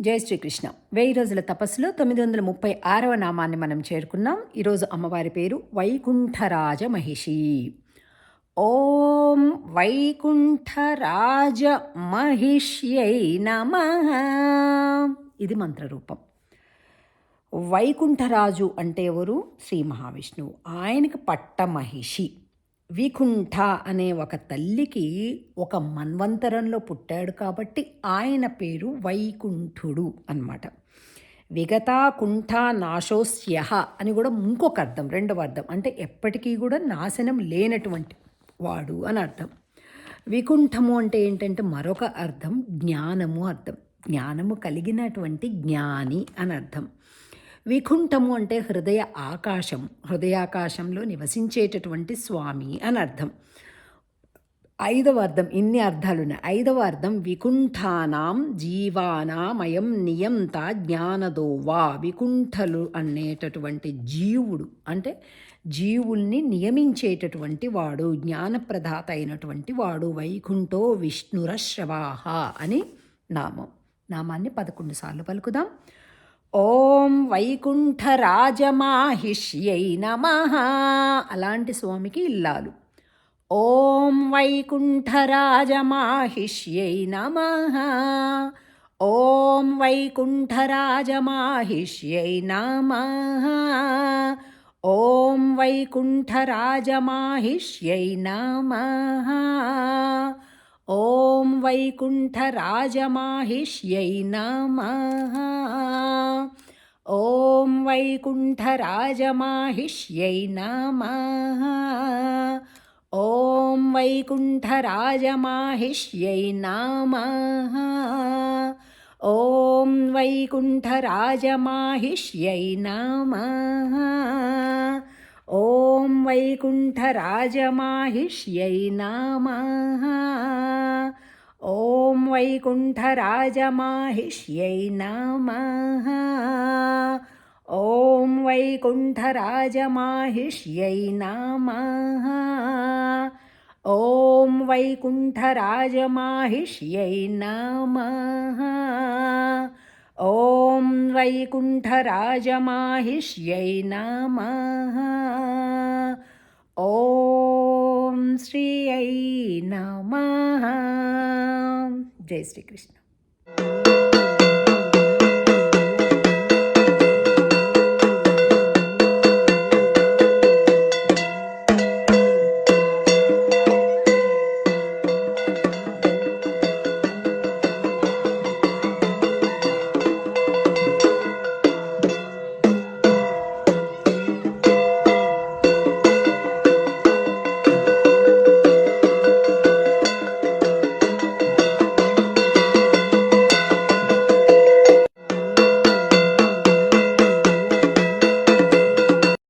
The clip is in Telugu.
జై శ్రీకృష్ణ. వెయ్యి రోజుల తపస్సులో తొమ్మిది వందల ముప్పై ఆరవ నామాన్ని మనం చేరుకున్నాం. ఈరోజు అమ్మవారి పేరు వైకుంఠరాజ మహిషి. ఓం వైకుంఠరాజ మహిష్యై నమ. ఇది మంత్రరూపం. వైకుంఠరాజు అంటే ఎవరు? శ్రీ మహావిష్ణువు. ఆయనకి పట్ట మహిషి. వికుంఠ అనే ఒక తల్లికి ఒక మన్వంతరంలో పుట్టాడు కాబట్టి ఆయన పేరు వైకుంఠుడు అన్నమాట. విగతా కుంఠ నాశోస్య అని కూడా ఇంకొక అర్థం రెండవ అర్థం. అంటే ఎప్పటికీ కూడా నాశనం లేనటువంటి వాడు అని అర్థం. వికుంఠము అంటే ఏంటంటే మరొక అర్థం జ్ఞానము అర్థం. జ్ఞానము కలిగినటువంటి జ్ఞాని అని అర్థం. వికుంఠము అంటే హృదయ ఆకాశం. హృదయాకాశంలో నివసించేటటువంటి స్వామి అని అర్థం. ఐదవ అర్థం ఇన్ని అర్థాలు ఉన్నాయి. ఐదవ అర్థం వికుంఠానాం జీవానామయం నియంత జ్ఞానదో వా వికుంఠలు అనేటటువంటి జీవుడు అంటే జీవుల్ని నియమించేటటువంటి వాడు జ్ఞానప్రదాత అయినటువంటి వాడు వైకుంఠో విష్ణురశ్రవాహ అని నామం. నామాన్ని పదకొండు సార్లు పలుకుదాం. ఓం వైకుంఠరాజమాహిష్యై నమ అలాంటి స్వామికి ఇల్లాలు. ఓం వైకుంఠరాజమాహిష్యై నమ ఓం వైకుంఠరాజమాహిష్యై నమ ఓం వైకుంఠరాజమాహిష్యై నమ ఓం వైకుంఠరాజమాహిష్యై నమ वैकुण्ठराजमाहिष्यै नमः। ॐ वैकुण्ठराजमाहिष्यै नमः। ॐ वैकुण्ठराजमाहिष्यै नमः। ॐ वैकुण्ठराजमाहिष्यै नमः। ॐ वैकुण्ठराजमाहिष्यै नमः। वैकुण्ठराजमाहिष्यै नमः। ॐ वैकुण्ठराजमाहिष्यै नमः। ॐ वैकुण्ठराजमाहिष्यै नमः। ॐ श्रियै नमः। जय श्रीकृष्ण।